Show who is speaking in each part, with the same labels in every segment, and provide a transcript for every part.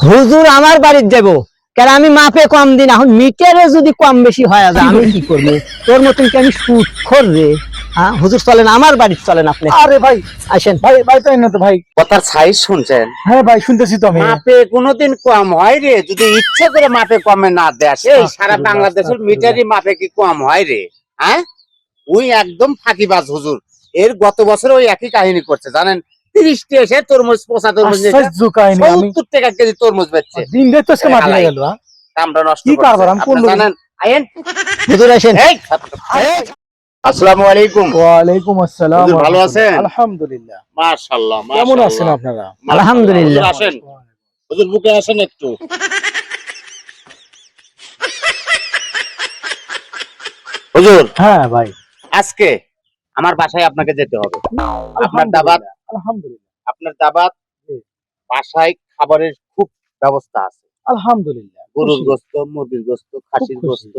Speaker 1: হুজুর আমার বাড়ির যাব। কেন আমি মাপে কম দিন এখন মিটারে যদি কম বেশি হয় যায় আমি কি করব? তোর মতন কি আমি সুদ খোর রে? হ্যাঁ হুজুর চলেন আমার বাড়ির চলেন আপনি।
Speaker 2: আরে ভাই
Speaker 1: আসেন।
Speaker 2: ভাই ভাই তাই না তো ভাই।
Speaker 3: কথার সাইজ শুনছেন?
Speaker 2: হ্যাঁ ভাই শুনতেছি তো আমি।
Speaker 3: মাপে কোনোদিন কম হয় রে যদি ইচ্ছে করে মাপে কমে না দেয়। এই সারা বাংলাদেশের
Speaker 2: আস্তাগফিরুল্লাহ।
Speaker 3: মিটারই মাপে কি কম হয় রে হ্যাঁ? ওই একদম ফাঁকিবাজ হুজুর। এর গত বছর ওই একই কাহিনী করছে জানেন? তিরিশটি এসে তরমুজ পচা তরমুজ সত্তর টাকা কেজি তরমুজ বেচছে।
Speaker 2: দিন তো মাটি গেল?
Speaker 3: দামটা নষ্ট
Speaker 2: কি কারবার? আমি
Speaker 3: আপনি জানেন? আইন
Speaker 1: হুজুর আসেন।
Speaker 3: আসসালামু আলাইকুম।
Speaker 2: ওয়ালাইকুম আসসালাম
Speaker 3: ভালো আছেন?
Speaker 2: আলহামদুলিল্লাহ।
Speaker 3: মাশাআল্লাহ
Speaker 2: কেমন আছেন আপনারা?
Speaker 1: আলহামদুলিল্লাহ।
Speaker 3: আসেন হুজুর বুকে আসেন একটু। হুজুর
Speaker 2: হ্যাঁ ভাই।
Speaker 3: আজকে আমার বাসায় আপনাকে যেতে হবে। আপনার দাবাত
Speaker 2: আলহামদুলিল্লাহ।
Speaker 3: আপনার দাবাত বাসায় খাবারের খুব ব্যবস্থা আছে।
Speaker 2: আলহামদুলিল্লাহ
Speaker 3: গরুর গোস্ত মুরগির গোস্ত খাসির গোস্ত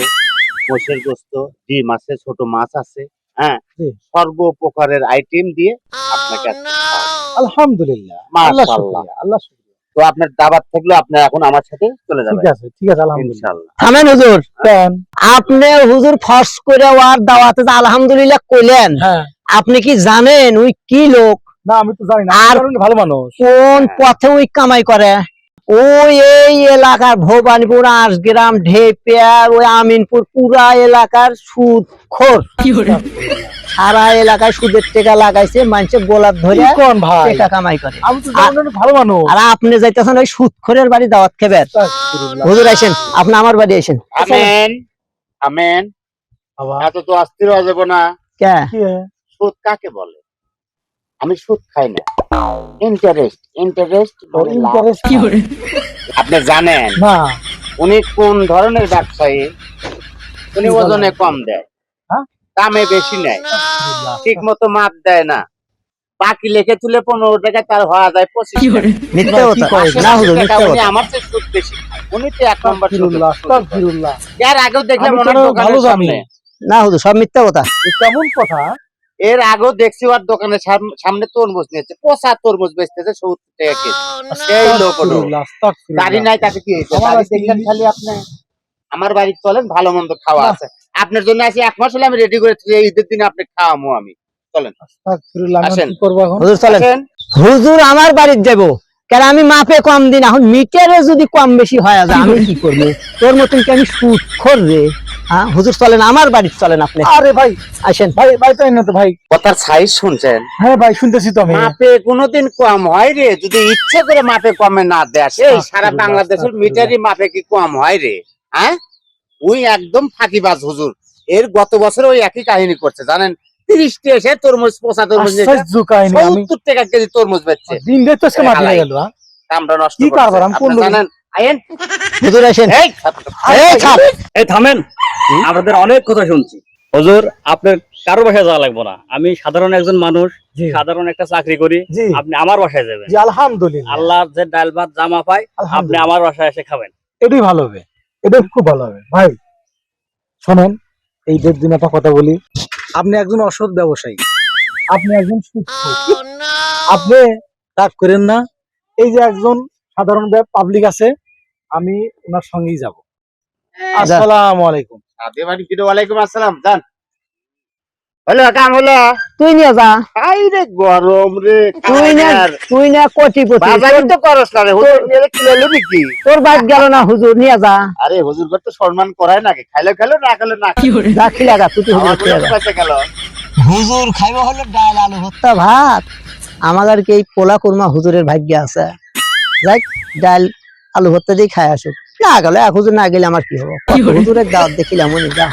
Speaker 3: মোষের গোস্ত ডিম আছে ছোট মাছ আছে হ্যাঁ?
Speaker 2: জি।
Speaker 3: সর্বপ্রকারের আইটেম দিয়ে আপনাকে
Speaker 2: আলহামদুলিল্লাহ আল্লাহ
Speaker 3: মাশাআল্লাহ।
Speaker 2: আল্লাহ
Speaker 3: তো আপনার দাবাত থাকলে আপনি এখন আমার সাথে চলে যাবেন।
Speaker 2: ঠিক আছে ঠিক আছে আলহামদুলিল্লাহ।
Speaker 1: থামেন হুজুর
Speaker 2: কেন
Speaker 1: আপনি হুজুর ফস করে ওয়ার দাওয়াতে আলহামদুলিল্লাহ কইলেন
Speaker 2: হ্যাঁ।
Speaker 1: আপনি কি জানেন ওই কি লোক?
Speaker 2: না আমি তো জানি না
Speaker 1: আর-
Speaker 2: ভালো মানুষ।
Speaker 1: কোন পথে ওই কামাই করে? ওই এই এলাকার ভবানীপুর আঁশগ্রাম ঢেপিয়া ওই আমিনপুর পুরা এলাকার সুদ খোর। সারা এলাকায় সুদের টাকা লাগাইছে মানুষে গোলাপ ধরে
Speaker 2: কোন ভাই?
Speaker 1: টাকা কামাই করে।
Speaker 2: আমি তো ভালো মানুষ।
Speaker 1: আর আপনি যাইতেছেন ওই সুদ খোরের বাড়ি দাওয়াত খেবেন
Speaker 2: আস্তাগফিরুল্লাহ।
Speaker 1: হুজুর আসেন আপনি আমার বাড়ি আসেন
Speaker 3: আমেন আমেন। এত তো অস্থির হয়ে যাব না।
Speaker 1: কে?
Speaker 3: সুদ কাকে বলে? আমি সুদ খাই না। ইন্টারেস্ট ইন্টারেস্ট
Speaker 2: ও, interest
Speaker 3: আপনি জানেন
Speaker 2: না।
Speaker 3: উনি কোন ধরনের ব্যবসায়ী? উনি ওজনে কম দেয়।
Speaker 2: হ্যাঁ?
Speaker 3: দামে বেশি নেয়। ঠিক মতো মাপ দেয় না। বাকি লেখে তুলে পনেরো টাকা তার হওয়া যায় পঁচিশ
Speaker 2: কি করে?
Speaker 3: আমার চেয়ে সুদ বেশি উনি তো এক নম্বর। এর আগেও দেখলাম
Speaker 2: ভালো
Speaker 1: না হুজুর সব মিথ্যা কথা।
Speaker 2: কেমন কথা
Speaker 3: এর আগেও দেখছি ওর দোকানের সাম- সামনে তরমুজ নিয়েছে পচা তরমুজ বেচতেছে সত্তর টাকা কেজি। সেই লোক।
Speaker 2: আস্তাগফিরুল্লাহ, আস্তাগফিরুল্লাহ।
Speaker 3: গাড়ি নাই তাতে কি হয়েছে? দেখলেন খালি আপনি? আমার বাড়ি চলেন ভালো মন্দ খাওয়া আছে। আপনার জন্য আছি এক মাস হলে আমি রেডি করে ঈদের দিনে আপনি খাওয়ামো আমি। চলেন।
Speaker 2: করব?
Speaker 1: হুজুর চলেন। হুজুর আমার বাড়ির যাব। কেন আমি মাপে কম দিন এখন মিটারে যদি কম বেশি হয় আমি কি করব? তোর মতন কি আমি সুদ খোর রে? হ্যাঁ হুজুর চলেন আমার বাড়ির চলেন আপনি।
Speaker 2: আরে ভাই
Speaker 1: আসেন।
Speaker 2: ভাই ভাই তাই না তো ভাই।
Speaker 3: কথার সাইজ শুনছেন?
Speaker 2: হ্যাঁ ভাই শুনতেছি তো আমি।
Speaker 3: মাপে কোনোদিন কম হয় রে যদি ইচ্ছে করে মাপে কমে না দেয় এই সারা বাংলাদেশের মিটারই মাপে কি কম হয় রে হ্যাঁ? ওই একদম ফাঁকিবাজ হুজুর। এর গত বছর ওই একই কাহিনী করছে জানেন? তিরিশটি এসে তরমুজ পচা তরমুজ সত্তর টাকা কেজি তরমুজ বেচছে।
Speaker 2: দিন দেখতে আজকে মাটি গেল হ্যাঁ?
Speaker 3: নষ্ট? জানেন আইন
Speaker 1: হুজুর আসেন।
Speaker 3: এই
Speaker 1: এই
Speaker 4: থামেন। আপনাদের অনেক কথা শুনছি। হুজুর আপনার কারও বাসায় যাওয়া লাগবে না। আমি সাধারণ একজন মানুষ সাধারণ একটা চাকরি করি। আপনি আমার বাসায় যাবেন।
Speaker 2: আলহামদুলিল্লাহ।
Speaker 4: আল্লাহর যে ডাল ভাত জামা পায় আপনি আমার বাসায় এসে খাবেন।
Speaker 2: এটাই ভালো হবে। এটা খুব ভালো হবে। ভাই শোনেন এই দেড় দিন একটা কথা বলি। আপনি একজন অসৎ ব্যবসায়ী। আপনি একজন সুস্থ। আপনি রাগ করেন না। এই যে একজন সাধারণ পাবলিক আছে আমি ওনার সঙ্গেই যাব। আসসালামু আলাইকুম।
Speaker 3: আদে বাড়ি ফিরে ওয়ালাইকুম আসসালাম। যান। হলো কাম হলো?
Speaker 1: তুই নিয়ে যা।
Speaker 3: আই রে গরম রে
Speaker 1: তুই না তুই না কোটিপতি।
Speaker 3: বাজারে
Speaker 1: তোর-
Speaker 3: তো করস না রে হুজুর নিয়ে কিলো নাকি
Speaker 1: তোর বাদ গেল না হুজুর নিয়ে যা।
Speaker 3: আরে হুজুর সম্মান করায় নাকি? খাইলে খাইলো না খাইলে না
Speaker 1: যা খিলাগা তুই তুই হুজুর খেয়ে যা।
Speaker 3: কাছে গেল।
Speaker 1: হুজুর খাইব হলো ডাল আলু ভর্তা ভাত। আমাদের কি এই পোলা কুরমা হুজুরের ভাগ্য আছে? যাই ডাল আলু ভর্তা দিয়ে খাই আসুক না গেলে এক হুজুর না গেলে আমার কি হব? হুজুরের দাওয়াত দেখিলাম উনি যা।